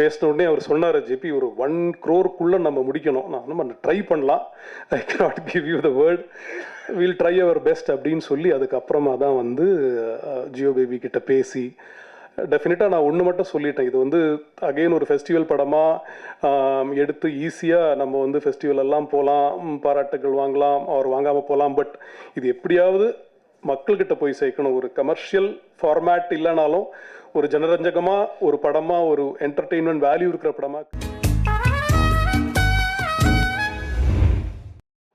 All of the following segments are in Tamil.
பேசினோடனே அவர் சொன்னார் ஜிபி ஒரு ஒன் க்ரோருக்குள்ளே நம்ம முடிக்கணும். நான் நம்ம ட்ரை பண்ணலாம். I cannot give you the word will try our best அப்படின்னு சொல்லி அதுக்கப்புறமா தான் வந்து ஜியோ பேபி கிட்ட பேசி டெஃபினட்டாக நான் ஒன்று மட்டும் சொல்லிட்டேன். இது வந்து அகைன் ஒரு ஃபெஸ்டிவல் படமாக எடுத்து ஈஸியாக நம்ம வந்து ஃபெஸ்டிவல் எல்லாம் போகலாம் பாராட்டுகள் வாங்கலாம். அவர் வாங்காமல் போகலாம் பட் இது எப்படியாவது மக்கள்கிட்ட போய் சேர்க்கணும். ஒரு கமர்ஷியல் ஃபார்மேட் இல்லைனாலும் ஒரு ஜனரஞ்சகமாக ஒரு படமாக ஒரு என்டர்டெயின்மெண்ட் வேல்யூ இருக்கிற படமாக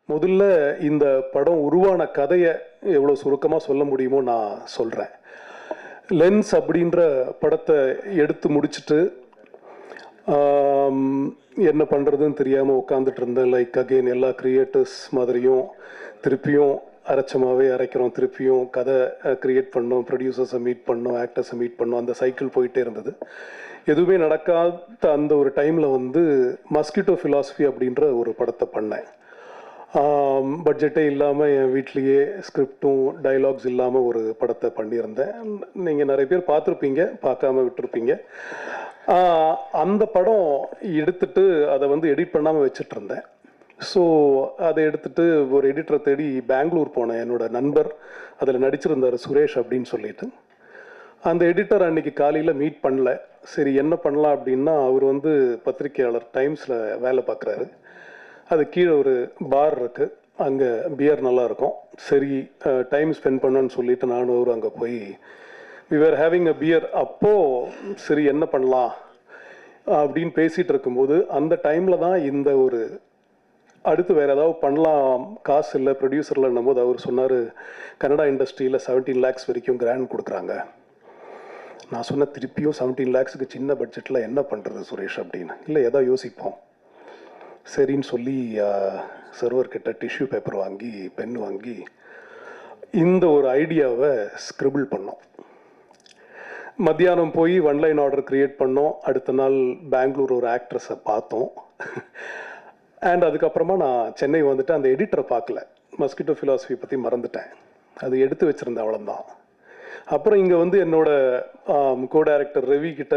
முதல்ல இந்த படம் உருவான கதையை எவ்வளோ சுருக்கமாக சொல்ல முடியுமோ நான் சொல்கிறேன் லென்ஸ் அப்படின்ற படத்தை எடுத்து முடிச்சுட்டு என்ன பண்ணுறதுன்னு தெரியாமல் உட்காந்துட்டு இருந்தேன். லைக் அகெயின் எல்லா கிரியேட்டர்ஸ் மாதிரியும் திருப்பியும் அரைச்சமாகவே அரைக்கிறோம். திருப்பியும் கதை க்ரியேட் பண்ணோம் ப்ரொடியூசர்ஸை மீட் பண்ணோம் ஆக்டர்ஸை மீட் பண்ணோம். அந்த சைக்கிள் போயிட்டே இருந்தது. எதுவுமே நடக்காத அந்த ஒரு டைமில் வந்து மஸ்கிட்டோ ஃபிலாசபி அப்படின்ற ஒரு படத்தை பண்ணேன். பட்ஜெட்டே இல்லாமல் என் வீட்லேயே ஸ்கிரிப்டும் டைலாக்ஸ் இல்லாமல் ஒரு படத்தை பண்ணியிருந்தேன். நீங்கள் நிறைய பேர் பார்த்துருப்பீங்க பார்க்காம விட்டுருப்பீங்க. அந்த படம் எடுத்துட்டு அதை வந்து எடிட் பண்ணாமல் வச்சுட்டு இருந்தேன். ஸோ அதை எடுத்துட்டு ஒரு எடிட்டரை தேடி பெங்களூர் போனேன் என்னோட நண்பர் அதில் நடிச்சிருந்தார் சுரேஷ் அப்படின்னு சொல்லிட்டு. அந்த எடிட்டர் அன்னைக்கு காலையில் மீட் பண்ணல. சரி என்ன பண்ணலாம் அப்படின்னா அவர் வந்து பத்திரிக்கையாளர் டைம்ஸில் வேலை பார்க்குறாரு அது கீழே ஒரு பார் இருக்குது அங்கே பியர் நல்லாயிருக்கும் சரி டைம் ஸ்பெண்ட் பண்ணணும்னு சொல்லிட்டு நானும் அவரும் அங்கே போய் we are having a beer அப்போது சரி என்ன பண்ணலாம்? அப்படின்னு பேசிகிட்டு இருக்கும்போது அந்த டைமில் தான் இந்த ஒரு அடுத்து வேறு ஏதாவது பண்ணலாம். காசு இல்லை ப்ரொடியூசர் இல்லைன்னும் போது அவர் சொன்னார் கனடா இண்டஸ்ட்ரியில் செவன்டீன் லேக்ஸ் வரைக்கும் கிராண்ட் கொடுக்குறாங்க. நான் சொன்ன திருப்பியும் செவன்டீன் லேக்ஸுக்கு சின்ன பட்ஜெட்டில் என்ன பண்ணுறது சுரேஷ்? அப்படின்னு. இல்லை ஏதோ யோசிப்போம். சரின்னு சொல்லி சர்வர் கிட்ட டிஷ்யூ பேப்பர் வாங்கி பென் வாங்கி இந்த ஒரு ஐடியாவை ஸ்கிரிபிள் பண்ணோம். மத்தியானம் போய் ஒன்லைன் ஆர்டர் க்ரியேட் பண்ணோம். அடுத்த நாள் பெங்களூர் ஒரு ஆக்ட்ரஸை பார்த்தோம். அண்ட் அதுக்கப்புறமா நான் சென்னை வந்துட்டு அந்த எடிட்டரை பார்க்கல. மஸ்கிட்டோ ஃபிலாசபி பற்றி மறந்துட்டேன். அது எடுத்து வச்சுருந்தேன் அவ்வளோதான் அப்புறம் இங்கே வந்து என்னோட கோ டைரக்டர் ரவி கிட்ட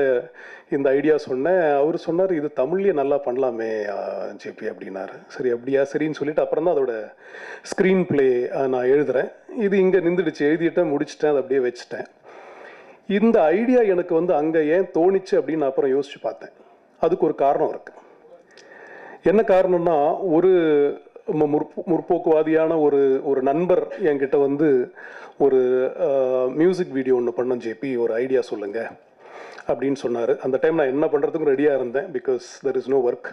இந்த ஐடியா சொன்னேன். அவர் சொன்னார் இது தமிழ்லேயே நல்லா பண்ணலாமே ஜேபி அப்படின்னாரு. சரி அப்படியா? சரின்னு சொல்லிட்டு அப்புறம் தான் அதோட ஸ்க்ரீன் ப்ளே நான் எழுதுறேன். இது இங்கே நின்றுடுச்சு. எழுதிட்டேன் முடிச்சிட்டேன் அதை அப்படியே வச்சுட்டேன். இந்த ஐடியா எனக்கு வந்து அங்கே ஏன் தோணிச்சு அப்படின்னு அப்புறம் யோசிச்சு பார்த்தேன். அதுக்கு ஒரு காரணம் இருக்குது என்ன காரணம்னா ஒரு முற்போ- முற்போக்குவாதியான ஒரு ஒரு நண்பர் என்கிட்ட வந்து ஒரு மியூசிக் வீடியோ ஒன்று பண்ணோம் ஜேபி ஒரு ஐடியா சொல்லுங்க அப்படின்னு சொன்னார். அந்த டைம் நான் என்ன பண்ணுறதுக்கும் ரெடியாக இருந்தேன் because there is no work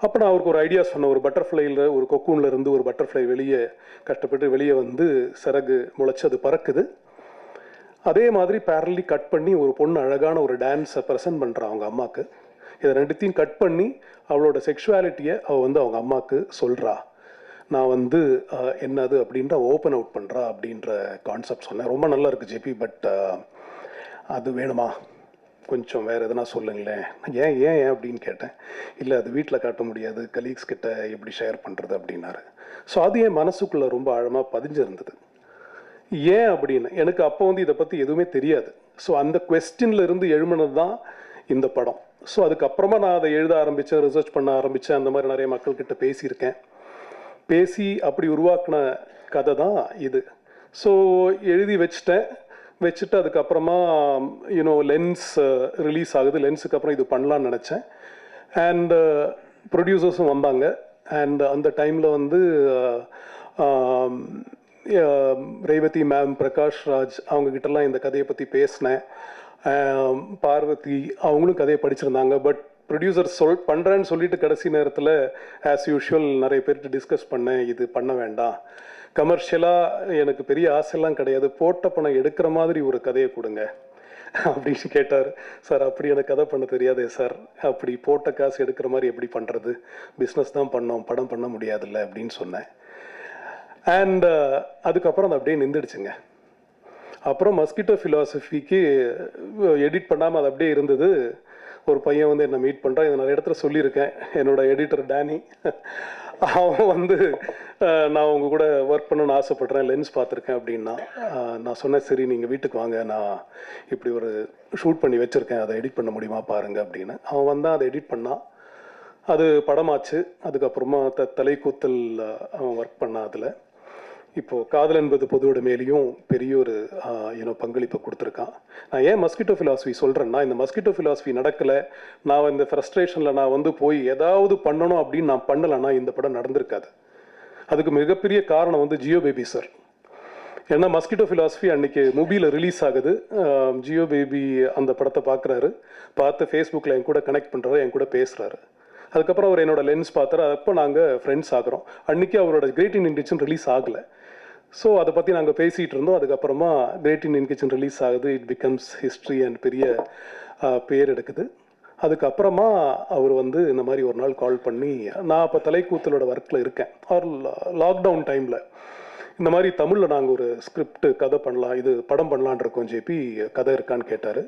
அப்போ நான் அவருக்கு ஒரு ஐடியா சொன்னேன். ஒரு பட்டர்ஃப்ளைல ஒரு கொக்கூனில் இருந்து ஒரு பட்டர்ஃப்ளை வெளியே கஷ்டப்பட்டு வெளியே வந்து சிறகு முளைச்சி அது பறக்குது. அதே மாதிரி பேரலி கட் பண்ணி ஒரு பொண்ணு அழகான ஒரு டான்ஸை ப்ரெசென்ட் பண்ணுறான் அவங்க அம்மாவுக்கு இதை ரெண்டுத்தையும் கட் பண்ணி அவளோட செக்ஷுவாலிட்டியை அவள் வந்து அவங்க அம்மாவுக்கு சொல்கிறா நான் வந்து என்னது அப்படின்ற ஓப்பன் அவுட் பண்ணுறா அப்படின்ற கான்செப்ட் சொன்னேன். ரொம்ப நல்லா இருக்குது ஜேபி பட் அது வேணுமா? கொஞ்சம் வேறு எதனா சொல்லுங்களேன். ஏன் ஏன் ஏன் அப்படின்னு கேட்டேன். இல்லை அது வீட்டில் காட்ட முடியாது. கலீக்ஸ் கிட்ட எப்படி ஷேர் பண்ணுறது அப்படின்னாரு. ஸோ அது என் மனசுக்குள்ளே ரொம்ப ஆழமாக பதிஞ்சிருந்தது. ஏன் அப்படின்னு? எனக்கு அப்போ வந்து இதை பற்றி எதுவுமே தெரியாது. ஸோ அந்த கொஸ்டின்ல இருந்து எழுமினது தான் இந்த படம். ஸோ அதுக்கப்புறமா நான் அதை எழுத ஆரம்பித்தேன் ரிசர்ச் பண்ண ஆரம்பித்தேன் அந்த மாதிரி நிறைய மக்கள்கிட்ட பேசியிருக்கேன். பேசி அப்படி உருவாக்கின கதை தான் இது. ஸோ எழுதி வச்சுட்டேன். வச்சுட்டு அதுக்கப்புறமா யூனோ லென்ஸ் ரிலீஸ் ஆகுது. லென்ஸுக்கு அப்புறம் இது பண்ணலான்னு நினச்சேன். அண்ட் ப்ரொடியூசர்ஸும் uh, வந்தாங்க. அண்ட் அந்த டைமில் வந்து uh, um, Revathi ma'am Prakash Raj அவங்கக்கிட்டலாம் இந்த கதையை பற்றி பேசினேன். பார்வதி அவங்களும் கதையை படிச்சிருந்தாங்க. பட் ப்ரொடியூசர் சொல் பண்ணுறேன்னு சொல்லிட்டு கடைசி நேரத்தில் ஆஸ் யூஷுவல் நிறைய பேர்கிட்ட டிஸ்கஸ் பண்ணேன் இது பண்ண வேண்டாம். கமர்ஷியலாக எனக்கு பெரிய ஆசைலாம் கிடையாது. போட்ட பணம் எடுக்கிற மாதிரி ஒரு கதையை கொடுங்க. அப்படின்னு கேட்டார். சார் அப்படி எனக்கு கதை பண்ண தெரியாதே சார். அப்படி போட்ட காசு எடுக்கிற மாதிரி எப்படி பண்ணுறது பிஸ்னஸ் தான் பண்ணோம். படம் பண்ண முடியாதுல்ல அப்படின்னு சொன்னேன். அண்ட் அதுக்கப்புறம் அது அப்படியே நின்றுடுச்சுங்க. அப்புறம் மஸ்கிட்டோ ஃபிலாசபிக்கு எடிட் பண்ணாமல் அது அப்படியே இருந்தது. ஒரு பையன் வந்து என்னை மீட் பண்ணுறான் இதை நிறைய இடத்துல சொல்லியிருக்கேன். என்னோட எடிட்டர் டேனி அவன் வந்து நான் உங்கள் கூட ஒர்க் பண்ணணும்னு ஆசைப்பட்றேன். லென்ஸ் பார்த்துருக்கேன் அப்படின்னா. நான் சொன்னேன் சரி நீங்கள் வீட்டுக்கு வாங்க. நான் இப்படி ஒரு ஷூட் பண்ணி வச்சுருக்கேன். அதை எடிட் பண்ண முடியுமா பாருங்க அப்படின்னு. அவன் வந்தான் அதை எடிட் பண்ணான். அது படமாச்சு. அதுக்கப்புறமா த தலைக்கூத்தல் அவன் ஒர்க் பண்ணான் அதில். இப்போ காதல் என்பது பொதுவோட மேலேயும் பெரிய ஒரு யூனோ பங்களிப்பை கொடுத்துருக்கான். நான் ஏன் மஸ்கிட்டோ ஃபிலாசபி சொல்கிறேன்னா இந்த மஸ்கிட்டோ ஃபிலாசபி நடக்கலை. நான் இந்த ஃப்ரஸ்ட்ரேஷனில் நான் வந்து போய் ஏதாவது பண்ணணும் அப்படின்னு நான் பண்ணலைன்னா இந்த படம் நடந்திருக்காது. அதுக்கு மிகப்பெரிய காரணம் வந்து ஜியோ பேபி சார் ஏன்னா மஸ்கிட்டோ ஃபிலாசபி அன்னைக்கு மூவியில் ரிலீஸ் ஆகுது. ஜியோ பேபி அந்த படத்தை பார்க்குறாரு பார்த்து ஃபேஸ்புக்கில் என் கூட கனெக்ட் பண்ணுறாரு என் கூட பேசுகிறாரு அதுக்கப்புறம் அவர் என்னோட லென்ஸ் பார்த்தாரு. அப்போ நாங்கள் ஃப்ரெண்ட்ஸ் ஆகுறோம். அன்றைக்கி அவரோட கிரேட் இன் கிச்சன் ரிலீஸ் ஆகலை. ஸோ அதை பற்றி நாங்கள் பேசிகிட்டு இருந்தோம். அதுக்கப்புறமா கிரேட் இன் கிச்சன் ரிலீஸ் ஆகுது. இட் பிகம்ஸ் ஹிஸ்ட்ரி அண்ட் பெரிய பேர் எடுக்குது. அதுக்கப்புறமா அவர் வந்து இந்த மாதிரி ஒரு நாள் கால் பண்ணி நான் அப்போ தலைக்கூத்தலோட ஒர்க்கில் இருக்கேன். ஆர் லாக்டவுன் டைமில் இந்த மாதிரி தமிழில் நாங்கள் ஒரு ஸ்கிரிப்ட் கதை பண்ணலாம் இது படம் பண்ணலான் இருக்கோம் ஜேபி கதை இருக்கான்னு கேட்டார்.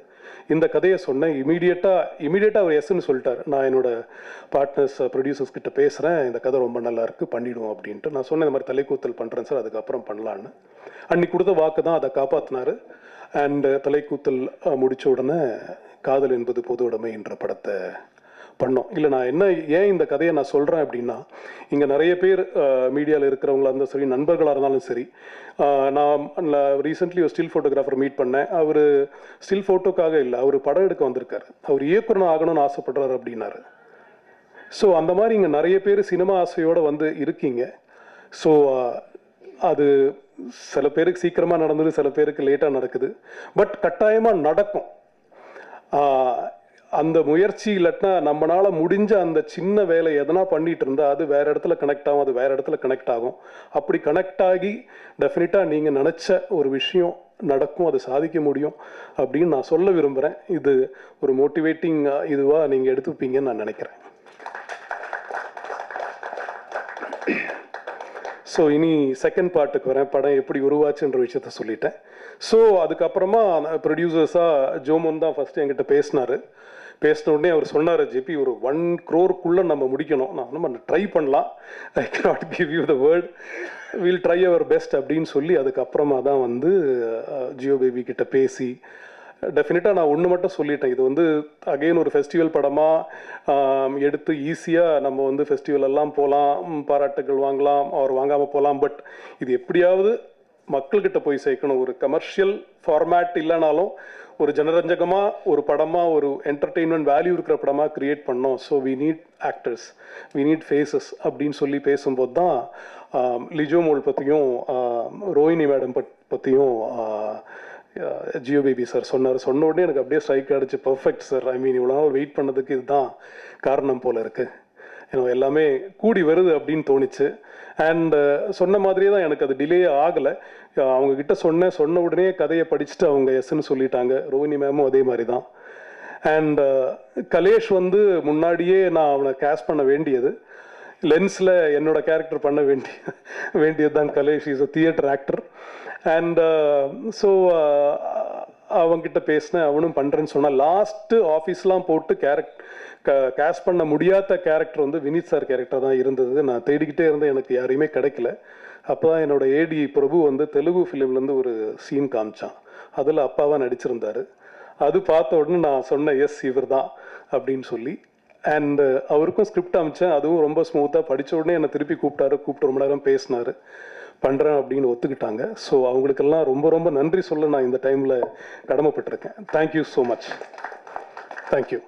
இந்த கதையை சொன்னேன். இமீடியட்டாக இமீடியட்டாக அவர் எஸ்ன்னு சொல்லிட்டார். நான் என்னோட பார்ட்னர்ஸ் ப்ரொடியூசர்ஸ் கிட்ட பேசுகிறேன் இந்த கதை ரொம்ப நல்லா இருக்குது பண்ணிவிடுவோம் அப்படின்ட்டு. நான் சொன்னேன் இந்த மாதிரி தலைக்கூத்தல் பண்ணுறேன் சார் அதுக்கப்புறம் பண்ணலான்னு அன்னைக்கு கொடுத்த வாக்கு தான் அதை காப்பாற்றினார் அண்டு தலைக்கூத்தல் முடித்த உடனே காதல் என்பது பொது உடைமை என்ற படத்தை பண்ணோம். இல்லை நான் என்ன ஏன் இந்த கதையை நான் சொல்கிறேன் அப்படின்னா இங்கே நிறைய பேர் மீடியாவில் இருக்கிறவங்களா இருந்தாலும் சரி நண்பர்களாக இருந்தாலும் சரி நான் ரீசெண்ட்லி ஒரு ஸ்டில் ஃபோட்டோகிராஃபர் மீட் பண்ணேன். அவர் ஸ்டில் ஃபோட்டோக்காக இல்லை அவர் படம் எடுக்க வந்திருக்காரு. அவர் இயக்குனர் ஆகணும்னு ஆசைப்படுறாரு அப்படின்னாரு. ஸோ அந்த மாதிரி இங்கே நிறைய பேர் சினிமா ஆசையோடு வந்து இருக்கீங்க. ஸோ அது சில பேருக்கு சீக்கிரமாக நடந்தது சில பேருக்கு லேட்டாக நடக்குது. பட் கட்டாயமாக நடக்கும். அந்த முயற்சி இல்லாட்டினா நம்மளால முடிஞ்ச அந்த சின்ன வேலை எதனா பண்ணிட்டு இருந்தால் அது வேற இடத்துல கனெக்ட் ஆகும் அது வேற இடத்துல கனெக்ட் ஆகும். அப்படி கனெக்ட் ஆகி டெஃபினட்டாக நீங்கள் நினச்ச ஒரு விஷயம் நடக்கும் அதை சாதிக்க முடியும் அப்படின்னு நான் சொல்ல விரும்புகிறேன் இது ஒரு மோட்டிவேட்டிங் இதுவாக நீங்கள் எடுத்துப்பீங்கன்னு நான் நினைக்கிறேன். ஸோ இனி செகண்ட் பார்ட்டுக்கு வரேன். படம் எப்படி உருவாச்சுன்ற விஷயத்த சொல்லிட்டேன். ஸோ அதுக்கப்புறமா ப்ரொடியூசர்ஸாக ஜோமோன் தான் ஃபஸ்ட்டு என்கிட்ட பேசினார். பேசினோடனே அவர் சொன்னார் ஜிபி ஒரு ஒன் க்ரோருக்குள்ளே நம்ம முடிக்கணும். நான் நம்ம ட்ரை பண்ணலாம். I cannot give you the word will try our best அப்படின்னு சொல்லி அதுக்கப்புறமா தான் வந்து ஜியோ பேபி கிட்ட பேசி டெஃபினட்டாக நான் ஒன்று மட்டும் சொல்லிட்டேன். இது வந்து அகைன் ஒரு ஃபெஸ்டிவல் படமாக எடுத்து ஈஸியாக நம்ம வந்து ஃபெஸ்டிவல் எல்லாம் போகலாம் பாராட்டுகள் வாங்கலாம் அவர் வாங்காமல் போகலாம் பட் இது எப்படியாவது மக்கள்கிட்ட போய் சேர்க்கணும். ஒரு கமர்ஷியல் ஃபார்மேட் இல்லைனாலும் ஒரு ஜனரஞ்சகமாக ஒரு படமாக ஒரு என்டர்டெயின்மெண்ட் வேல்யூ இருக்கிற படமாக கிரியேட் பண்ணோம். So we need actors we need faces அப்படின்னு சொல்லி பேசும்போது தான் லிஜோ மோல் பற்றியும் ரோஹினி மேடம் பட் பற்றியும் ஜியோ பேபி சார் சொன்னார். சொன்ன உடனே எனக்கு அப்படியே ஸ்ட்ரைக் அடிச்சு பர்ஃபெக்ட் சார் ஐ மீன் இவ்வளோ வெயிட் பண்ணதுக்கு இதுதான் காரணம் போல் இருக்குது ஏன்னா எல்லாமே கூடி வருது அப்படின்னு தோணுச்சு. அண்ட் சொன்ன மாதிரியே தான் எனக்கு அது டிலே ஆகலை. அவங்க கிட்ட சொன்னேன். சொன்ன உடனே கதையை படிச்சுட்டு அவங்க எஸ்ன்னு சொல்லிட்டாங்க. ரோஹினி மேமும் அதே மாதிரி தான் அண்ட் கலேஷ் வந்து முன்னாடியே நான் அவனை கேஸ் பண்ண வேண்டியது. லென்ஸில் என்னோட கேரக்டர் பண்ண வேண்டிய வேண்டியது தான் Kalesh is a theatre actor and so அவங்கிட்ட பேசினேன். அவனும் பண்ணுறேன்னு சொன்னான். லாஸ்ட்டு ஆஃபீஸ்லாம் போட்டு கேரக்ட் கேஸ் பண்ண முடியாத கேரக்டர் வந்து வினித் சார் கேரக்டர் தான் இருந்தது. நான் தேடிக்கிட்டே இருந்தேன். எனக்கு யாரையுமே கிடைக்கல. அப்போ தான் என்னோட ஏடி பிரபு வந்து தெலுங்கு ஃபிலிம்லேருந்து ஒரு சீன் காமிச்சான். அதில் அப்பாவாக நடிச்சிருந்தார். அது பார்த்த உடனே நான் சொன்னேன் எஸ் இவர் தான் அப்படின்னு சொல்லி. அண்ட் அவருக்கும் ஸ்கிரிப்ட் அமைச்சேன் அதுவும் ரொம்ப ஸ்மூத்தாக படித்த உடனே என்னை திருப்பி கூப்பிட்டாரு. கூப்பிட்டு ரொம்ப நேரம் பேசினாரு. பண்ணுறேன் அப்படின்னு ஒத்துக்கிட்டாங்க. ஸோ அவங்களுக்கெல்லாம் ரொம்ப ரொம்ப நன்றி சொல்ல நான் இந்த டைமில் கடமைப்பட்டிருக்கேன். Thank you so much thank you